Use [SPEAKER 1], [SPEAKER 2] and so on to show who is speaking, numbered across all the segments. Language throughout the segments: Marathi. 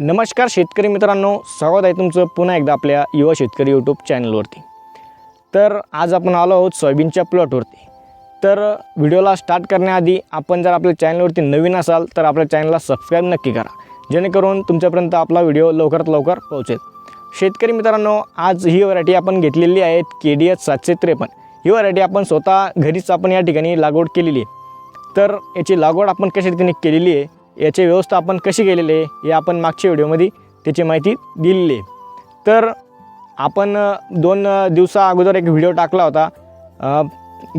[SPEAKER 1] नमस्कार शेतकरी मित्रांनो स्वागत आहे तुमचं पुन्हा एकदा आपल्या युवा शेतकरी यूट्यूब चॅनलवरती तर आज आपण आलो आहोत सोयाबीनच्या प्लॉटवरती तर व्हिडिओला स्टार्ट करण्याआधी आपण जर आपल्या चॅनलवरती नवीन असाल तर आपल्या चॅनलला सबस्क्राईब नक्की करा. जेणेकरून तुमच्यापर्यंत आपला व्हिडिओ लवकरात लवकर पोहोचेल. शेतकरी मित्रांनो आज ही व्हरायटी आपण घेतलेली आहे के डी एच सातशे त्रेपन्न. ही व्हरायटी आपण स्वतः घरीच आपण या ठिकाणी लागवड केलेली आहे. तर याची लागवड आपण कशा रीतीने केलेली आहे याचे व्यवस्था आपण कशी केलेले आहे हे आपण मागच्या व्हिडिओमध्ये त्याची माहिती दिलेली आहे. तर आपण दोन दिवसा अगोदर एक व्हिडिओ टाकला होता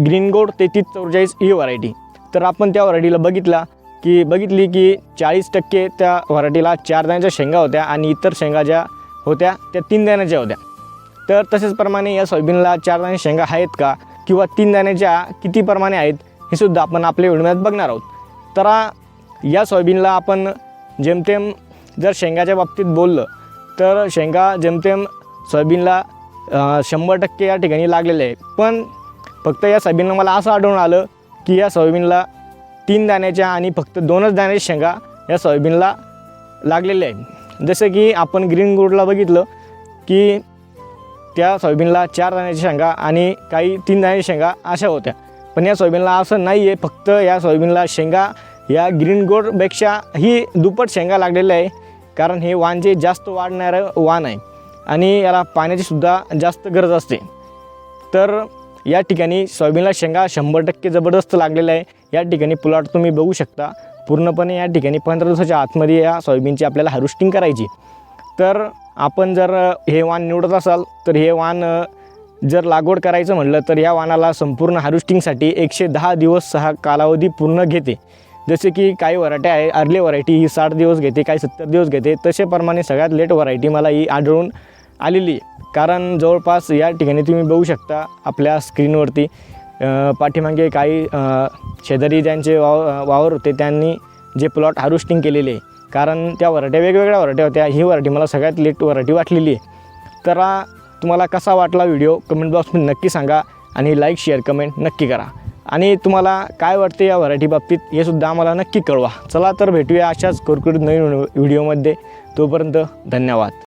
[SPEAKER 1] ग्रीन गोड तेहतीस चौवेचाळीस ही व्हरायटी. तर आपण त्या व्हरायटीला बघितला की बघितली की चाळीस टक्के त्या व्हरायटीला चार दाण्याच्या शेंगा होत्या आणि इतर शेंगा ज्या होत्या त्या तीन दाण्याच्या होत्या. तर तसेच प्रमाणे या सोयाबीनला चार दाणे शेंगा आहेत का किंवा तीन दाण्याच्या किती प्रमाणे आहेत हे सुद्धा आपण आपल्या व्हिडिओमध्ये बघणार आहोत. तर या सोयाबीनला आपण जेमतेम जर शेंगाच्या बाबतीत बोललं तर शेंगा जेमतेम सोयाबीनला शंभर टक्के या ठिकाणी लागलेले आहे पण फक्त या सोयाबीनला मला असं आढळून आलं की या सोयाबीनला तीन दाण्याच्या आणि फक्त दोनच दाण्याच्या शेंगा या सोयाबीनला लागलेल्या आहे जसं की आपण ग्रीन गुडला बघितलं की त्या सोयाबीनला चार दाण्याच्या शेंगा आणि काही तीन दाण्याच्या शेंगा अशा होत्या. पण या सोयाबीनला असं नाही आहे फक्त या सोयाबीनला शेंगा या ग्रीन गोडपेक्षा ही दुप्पट शेंगा लागलेल्या आहे कारण हे वाण जे जास्त वाढणारं वाण आहे आणि याला पाण्याची सुद्धा जास्त गरज असते. तर या ठिकाणी सोयाबीनला शेंगा शंभर टक्के जबरदस्त लागलेला आहे. या ठिकाणी प्लॉट तुम्ही बघू शकता. पूर्णपणे या ठिकाणी पंधरा दिवसाच्या आतमध्ये या सोयाबीनची आपल्याला हार्वेस्टिंग करायची. तर आपण जर हे वाण निवडत असाल तर हे वाण जर लागवड करायचं म्हटलं तर या वाणाला संपूर्ण हार्वेस्टिंगसाठी एकशे दहा दिवस सहा कालावधी पूर्ण घेते. जसे की काही व्हरायटी आहे. अर्ली व्हरायटी ही साठ दिवस घेते काही सत्तर दिवस घेते. तसेप्रमाणे सगळ्यात लेट व्हरायटी मला ही आढळून आलेली आहे. कारण जवळपास या ठिकाणी तुम्ही बघू शकता आपल्या स्क्रीनवरती पाठीमागे काही शेजारी ज्यांचे वाव वावर होते त्यांनी जे प्लॉट हार्वेस्टिंग केलेले आहे. कारण त्या व्हरायट्या वेगवेगळ्या व्हरायट्या होत्या. ही व्हरायटी मला सगळ्यात लेट व्हरायटी वाटलेली आहे. तर तुम्हाला कसा वाटला व्हिडिओ कमेंट बॉक्समध्ये नक्की सांगा आणि लाईक शेअर कमेंट नक्की करा. आणि तुम्हाला काय वाटते या व्हरायटी बाबतीत हे सुद्धा आम्हाला नक्की कळवा. चला तर भेटूया अशाच कुरकुरीत नवीन व्हिडिओमध्ये तोपर्यंत धन्यवाद.